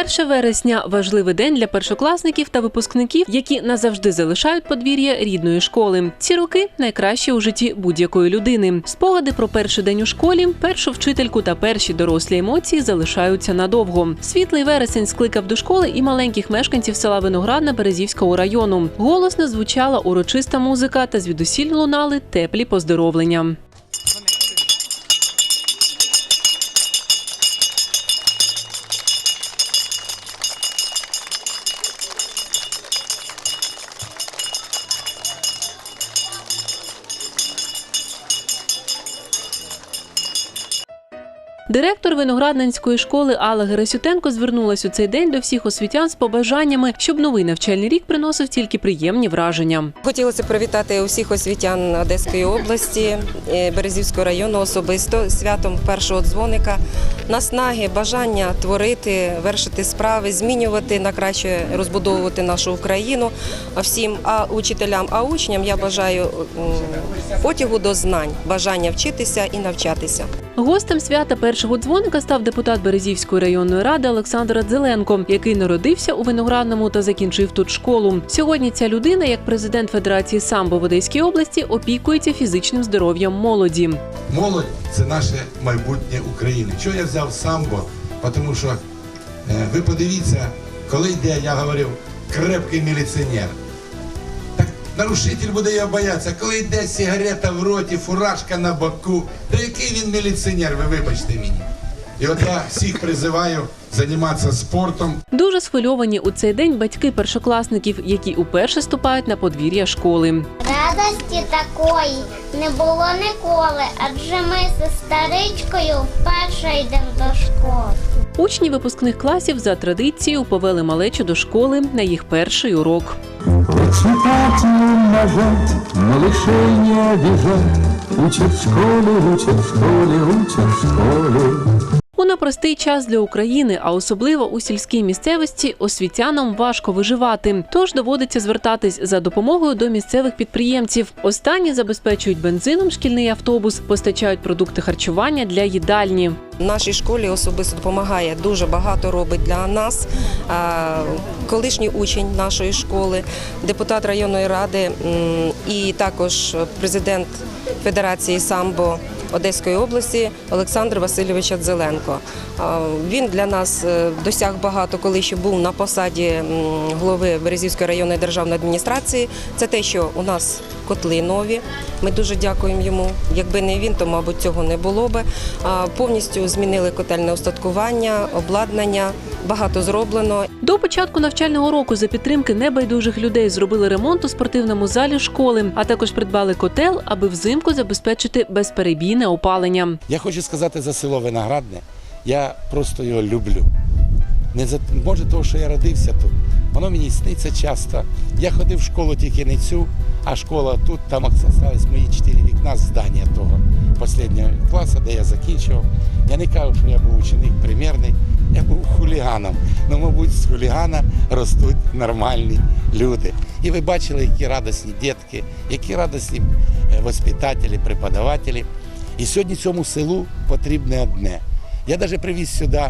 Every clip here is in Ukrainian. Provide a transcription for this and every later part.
1 вересня важливий день для першокласників та випускників, які назавжди залишають подвір'я рідної школи. Ці роки найкращі у житті будь-якої людини. Спогади про перший день у школі, першу вчительку та перші дорослі емоції залишаються надовго. Світлий вересень скликав до школи і маленьких мешканців села Виноградна Березівського району. Голосно звучала урочиста музика та звідусіль лунали теплі поздоровлення. Директор виноградненської школи Алла Герасютенко звернулась у цей день до всіх освітян з побажаннями, щоб новий навчальний рік приносив тільки приємні враження. Хотілося привітати усіх освітян Одеської області, е, Березівського району особисто святом першого дзвоника. Наснаги, бажання творити, вершити справи, змінювати на краще розбудовувати нашу Україну. А всім а учителям, а учням я бажаю потягу до знань, бажання вчитися і навчатися. Гостем свята першого дзвоника став депутат Березівської районної ради Олександр Дзеленко, який народився у Виноградному та закінчив тут школу. Сьогодні ця людина, як президент Федерації самбо в Одеській області, опікується фізичним здоров'ям молоді. Молодь це наше майбутнє України. Чого я взяв самбо? Тому що е, ви подивіться, коли йде, я говорив, крепкий міліціонер. Нарушитель буде його боятися. Коли йде сигарета в роті, фуражка на боку, то який він міліціонер, ви вибачте мені. І от я всіх призиваю займатися спортом. Дуже схвильовані у цей день батьки першокласників, які уперше ступають на подвір'я школи. Радості такої не було ніколи, адже ми зі старичкою вперше йдемо до школи. Учні випускних класів за традицією повели малечу до школи на їх перший урок. Прочитать и умножать, но лишь не школі, Учат в школе, учат непростий час для України, а особливо у сільській місцевості, освітянам важко виживати. Тож доводиться звертатись за допомогою до місцевих підприємців. Останні забезпечують бензином шкільний автобус, постачають продукти харчування для їдальні. Нашій школі особисто допомагає дуже багато робить для нас. Колишній учень нашої школи, депутат районної ради і також президент Федерації самбо Одеської області Олександр Васильович Дзеленко. Він для нас е, досяг багато, коли ще був на посаді голови Березівської районної державної адміністрації. Це те, що у нас котли нові. Ми дуже дякуємо йому. Якби не він, то мабуть цього не було би. Повністю змінили котельне устаткування, обладнання. Багато зроблено. До початку навчального року за підтримки небайдужих людей зробили ремонт у спортивному залі школи, а також придбали котел, аби взимку забезпечити безперебійне опалення. Я хочу сказати за село Виноградне. Я просто його люблю. Не за може того, що я родився тут. Воно мені сниться часто. Я ходив в школу тільки не цю, а школа тут, там залишились мої чотири вікна здання того останнього класу, де я закінчував. Я не кажу, що я був ученик примірний, я був хуліганом. Ну, мабуть, з хулігана ростуть нормальні люди. І ви бачили, які радісні дітки, які радісні е, воспитателі, преподавателі. І сьогодні цьому селу потрібне одне. Я навіть привіз сюди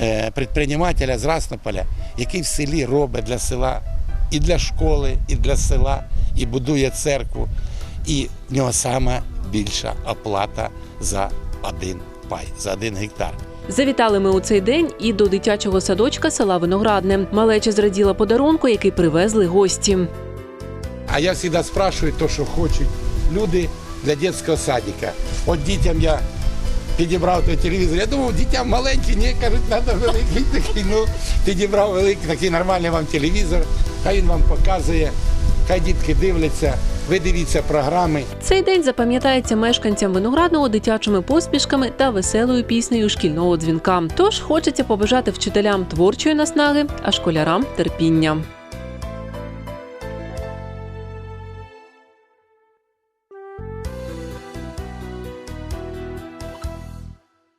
е, предпринимателя з Раснополя, який в селі робить для села і для школи, і для села, і будує церкву. І в нього сама більша оплата за один пай, за один гектар. Завітали ми у цей день і до дитячого садочка села Виноградне. Малеча зраділа подарунку, який привезли гості. А я завжди спрашиваю те, що хочуть люди для дитячого садика. От дітям я підібрав той телевізор. Я думав, дітям маленькі, ні, кажуть, треба великий такий. Ну, підібрав великий, такий нормальний вам телевізор, хай він вам показує, хай дітки дивляться, ви дивіться програми. Цей день запам'ятається мешканцям виноградного дитячими поспішками та веселою піснею шкільного дзвінка. Тож хочеться побажати вчителям творчої наснаги, а школярам терпіння.